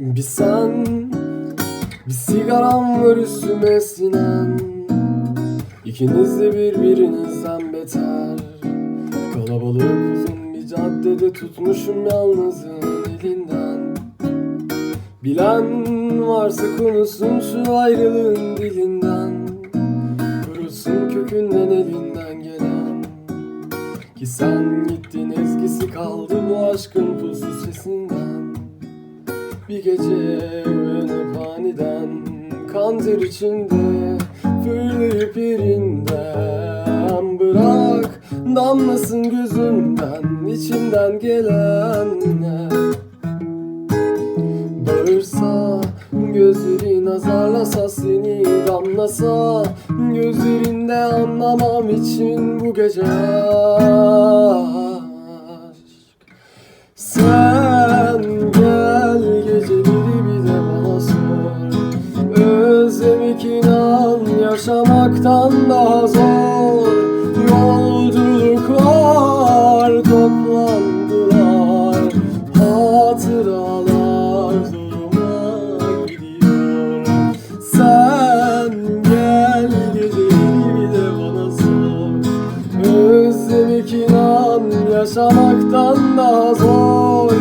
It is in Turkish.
Bir sen, bir sigaram var üstüme sinen. İkiniz de birbirinizden beter. Kalabalık uzun bir caddede tutmuşum yalnızın elinden. Bilen varsa konuşsun şu ayrılığın dilinden. Kurusun kökünden elinden gelen. Ki sen gittin ezgisi kaldı bu aşkın pusu sesinden bir gece uyanıp aniden kan ter içinde fırlayıp yerinden Bırak damlasın gözümden içimden gelenler. Bağırsa gözlerin azarlasa seni damlasa Gözlerinde anlamam için bu gece aşk. Sen yaşamaktan daha zor. Yolculuklar toplandılar Hatıralar zoruma gidiyor. Sen gel geceleri bir de bana sor. Özlemek inan yaşamaktan daha zor